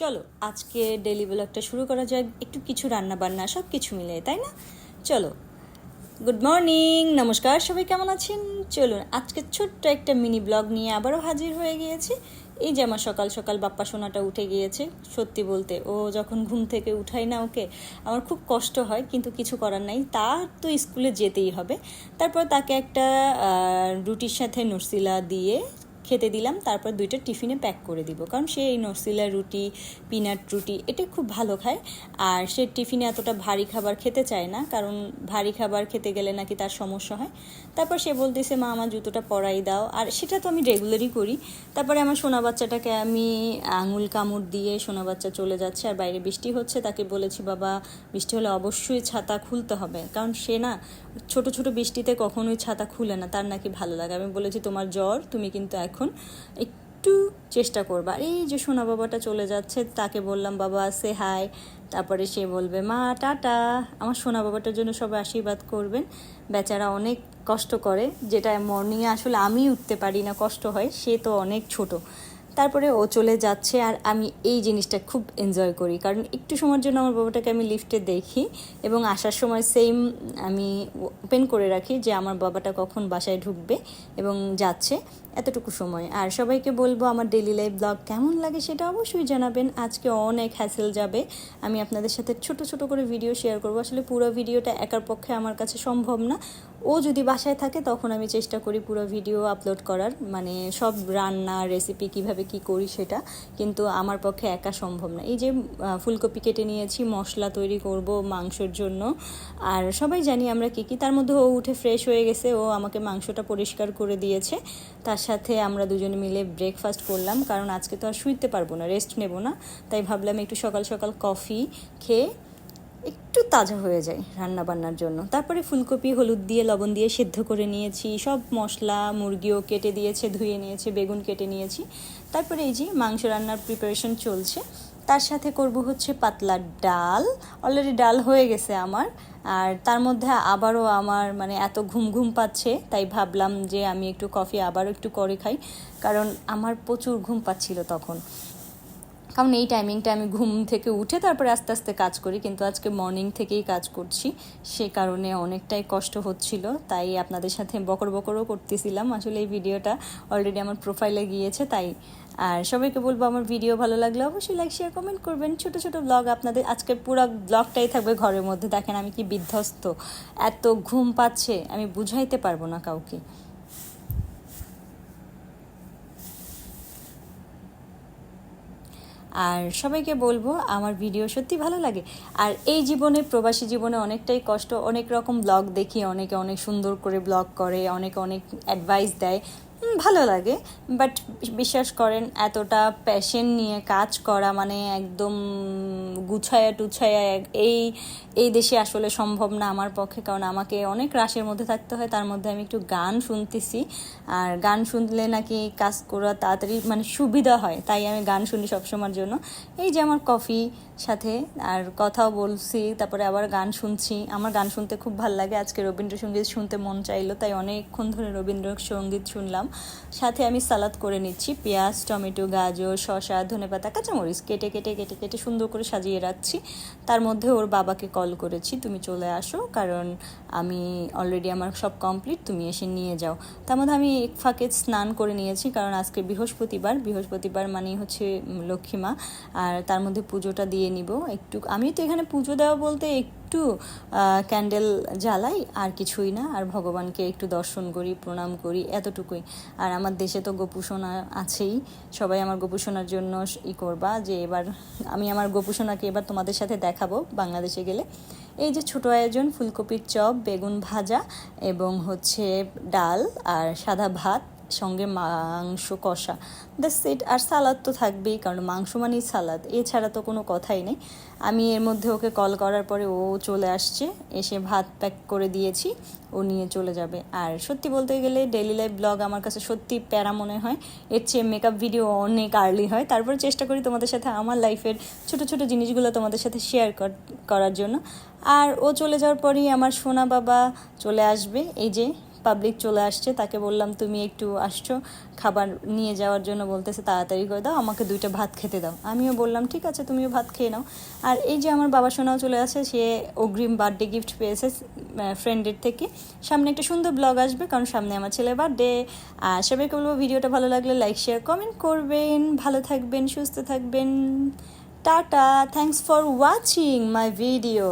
চলো, আজকে ডেলি ব্লগটা শুরু করা যায়। একটু কিছু রান্না বান্না সব কিছু মিলে তাই না? চলো। গুড মর্নিং নমস্কার, সবাই কেমন আছেন? চলুন, আজকে ছোট্ট একটা মিনি ব্লগ নিয়ে আবারও হাজির হয়ে গিয়েছি। এই যে আমার সকাল সকাল বাপ্পা সোনাটা উঠে গিয়েছে, সত্যি বলতে। ও যখন ঘুম থেকে উঠাই না ওকে, আমার খুব কষ্ট হয়, কিন্তু কিছু করার নাই। তার তো স্কুলে যেতেই হবে। তারপর তাকে একটা রুটির সাথে নরসিলা দিয়ে খেতে দিলাম, তারপর দুইটা টিফিনে প্যাক করে দিব। কারণ সে এই নসিলা রুটি পিনাট রুটি, এটা খুব ভালো খায়। আর সে টিফিনে এতটা ভারী খাবার খেতে চায় না, কারণ ভারী খাবার খেতে গেলে নাকি তার সমস্যা হয়। তারপর সে বলতেছে, মা, আমার জুতোটা পরাই দাও। আর সেটা তো আমি রেগুলারই করি। তারপরে আমার সোনা বাচ্চাটাকে আমি আঙুল কামড় দিয়ে সোনা বাচ্চা চলে যাচ্ছে, আর বাইরে বৃষ্টি হচ্ছে, তাকে বলেছি, বাবা, বৃষ্টি হলে অবশ্যই ছাতা খুলতে হবে। কারণ সে না, ছোট ছোট বৃষ্টিতে কখনোই ছাতা খুলে না, তার নাকি ভালো লাগে। আমি বলেছি, তোমার জ্বর, তুমি কিন্তু এখন একটু চেষ্টা করবা। এই যে সোনা বাবাটা চলে যাচ্ছে, তাকে বললাম, বাবা সে হাই তারপরে সে বলবে, মা, টাটা। আমার সোনা বাবাটার জন্য সবাই আশীর্বাদ করবেন। বেচারা অনেক কষ্ট করে, যেটা মর্নিংয়ে আসলে আমি উঠতে পারি না, কষ্ট হয়, সে তো অনেক ছোট। তারপরে ও চলে যাচ্ছে আর আমি এই জিনিসটা খুব এনজয় করি। কারণ একটু সময়ের জন্য আমার বাবাটাকে আমি লিফটে দেখি এবং আসার সময় সেম আমি ওপেন করে রাখি যে আমার বাবাটা কখন বাসায় ঢুকবে এবং যাচ্ছে এতটুকু সময়। আর সবাইকে বলব আমার ডেলি লাইফ ব্লগ কেমন লাগে সেটা অবশ্যই জানাবেন। আজকে অনেক হ্যাসেল যাবে। আমি আপনাদের সাথে ছোট ছোট করে ভিডিও শেয়ার করব। আসলে পুরো ভিডিওটা একার পক্ষে আমার কাছে সম্ভব না। ও যদি বাসায় থাকে, তখন আমি চেষ্টা করি পুরো ভিডিও আপলোড করার মানে সব রান্না রেসিপি কীভাবে কি করি সেটা, কিন্তু আমার পক্ষে একা সম্ভব না। এই যে ফুলকপি কেটে নিয়েছি, মশলা তৈরি করব মাংসের জন্য, আর সবাই জানি আমরা কী কী, তার মধ্যে ও উঠে ফ্রেশ হয়ে গেছে, ও আমাকে মাংসটা পরিষ্কার করে দিয়েছে। তার সাথে আমরা দুজনে মিলে ব্রেকফাস্ট করলাম, কারণ আজকে তো আর শুইতে পারব না রেস্ট নেব না। তাই ভাবলাম একটু সকাল সকাল কফি খেয়ে একটু তাজা হয়ে যায় রান্না বান্নার জন্য। তারপরে ফুলকপি, হলুদ দিয়ে, লবণ দিয়ে সেদ্ধ করে নিয়েছি। সব মশলা, মুরগিও কেটে দিয়েছে, ধুয়ে নিয়েছে, বেগুন কেটে নিয়েছি। তারপরে এই যে মাংস রান্নার প্রিপারেশন চলছে। তার সাথে করব হচ্ছে পাতলা ডাল। অলরেডি ডাল হয়ে গেছে আমার। আর তার মধ্যে আবারও আমার মানে এত ঘুম ঘুম পাচ্ছে, তাই ভাবলাম যে আমি একটু কফি আবারও একটু করে খাই। কারণ আমার প্রচুর ঘুম পাচ্ছিল তখন। কারণ এই টাইমিংটা আমি ঘুম থেকে উঠে তারপরে আস্তে আস্তে কাজ করি, কিন্তু আজকে মর্নিং থেকেই কাজ করছি। সে কারণে অনেকটাই কষ্ট হচ্ছিল, তাই আপনাদের সাথে বকর বকরও করতেছিলাম। আসলে এই ভিডিওটা অলরেডি আমার প্রোফাইলে গিয়েছে, তাই আর সবাইকে বলব আমার ভিডিও ভালো লাগলে অবশ্যই লাইক শেয়ার কমেন্ট করবেন। ছোট ছোট ব্লগ আপনাদের, আজকে পুরো ব্লগটাই থাকবে ঘরের মধ্যে। দেখেন আমি কি বিধ্বস্ত, এত ঘুম পাচ্ছে, আমি বুঝাইতে পারব না কাউকে। আর সবাইকে বলব, আমার ভিডিও সত্যি ভালো লাগে। আর এই জীবনে, প্রবাসী জীবনে অনেকটাই কষ্ট, অনেক রকম ব্লগ দেখি, অনেকে অনেক সুন্দর করে ব্লগ করে, অনেকে অনেক অ্যাডভাইস দেয়। ভালো লাগে। বাট বিশ্বাস করেন, এতটা প্যাশন নিয়ে কাজ করা মানে একদম গুছায়া টুছায়া এই এই দেশে আসলে সম্ভব না আমার পক্ষে। কারণ আমাকে অনেক রাশের মধ্যে থাকতে হয়, তার মধ্যে আমি একটু গান শুনতেছি। আর গান শুনলে নাকি কাজ করা তাড়াতাড়ি মানে সুবিধা হয়, তাই আমি গান শুনি সবসময়ের জন্য। এই যে আমার কফি সাথে, আর কথাও বলছি, তারপরে আবার গান শুনছি। আমার গান শুনতে খুব ভালো লাগে। আজকে রবীন্দ্রসঙ্গীত শুনতে মন চাইলো, তাই অনেকক্ষণ ধরে রবীন্দ্রসঙ্গীত শুনলাম। সাথে আমি সালাদ করে নিচ্ছি। পেঁয়াজ টমেটো গাজর শসা ধনেপাতা কাঁচামরিচ কেটে কেটে কেটে কেটে সুন্দর করে সাজিয়ে রাখছি। তার মধ্যে ওর বাবাকে কল করেছি তুমি চলে আসো কারণ আমি অলরেডি আমার সব কমপ্লিট তুমি এসে নিয়ে যাও। তার মধ্যে আমি এক ফাঁকে স্নান করে নিয়েছি কারণ আজকে বৃহস্পতিবার। বৃহস্পতিবার মানেই হচ্ছে উম, লক্ষ্মী মা আর তার মধ্যে পুজোটা দিয়ে নিব। একটু আমি তো এখানে পুজো দেওয়া বলতে একটু ক্যান্ডেল জ্বালাই, আর কিছুই না, আর ভগবানকে একটু দর্শন করি, প্রণাম করি, এতটুকুই। আর আমার দেশে তো গোপুসোনা আছেই, সবাই আমার গোপুসোনার জন্য ই করবা, যে এবার আমি আমার গোপুসোনাকে এবার তোমাদের সাথে দেখাবো বাংলাদেশে গেলে। এই যে ছোট আয়োজন, ফুলকপির চপ, বেগুন ভাজা, এবং হচ্ছে ডাল, আর সাদা ভাত সঙ্গে মাংস কষা। দ্যাটস ইট আর সালাদ তো থাকবেই, কারণ মাংস মানেই সালাদ। এছাড়া তো কোনো কথাই নেই। আমি এর মধ্যে ওকে কল করার পরে ও চলে আসছে। এসে ভাত প্যাক করে দিয়েছি। ও নিয়ে চলে যাবে। আর সত্যি বলতে গেলে ডেলি লাইফ ব্লগ আমার কাছে সত্যি প্যারা মনে হয়। এর চেয়ে মেকআপ ভিডিও অনেক আর্লি হয়। তারপরে চেষ্টা করি তোমাদের সাথে আমার লাইফের ছোট ছোট জিনিসগুলো তোমাদের সাথে শেয়ার করার জন্য। আর ও চলে যাওয়ার পরেই আমার সোনা বাবা চলে আসবে। এই যে পাবলিক চলে আসছে, তাকে বললাম, তুমি একটু আসছো, খাবার নিয়ে যাওয়ার জন্য বলতেছে, তাড়াতাড়ি করে দাও, আমাকে দুইটা ভাত খেতে দাও। আমিও বললাম, ঠিক আছে, তুমিও ভাত খেয়ে নাও। আর এই যে আমার বাবা সোনাও চলে আসে, সে অগ্রিম বার্থডে গিফট পেয়েছে ফ্রেন্ডের থেকে। সামনে একটা সুন্দর ব্লগ আসবে, কারণ সামনে আমার ছেলে বার্থডে আর সবাইকে বলব, ভিডিওটা ভালো লাগলে লাইক শেয়ার কমেন্ট করবেন। ভালো থাকবেন, সুস্থ থাকবেন। Tata thanks for watching my video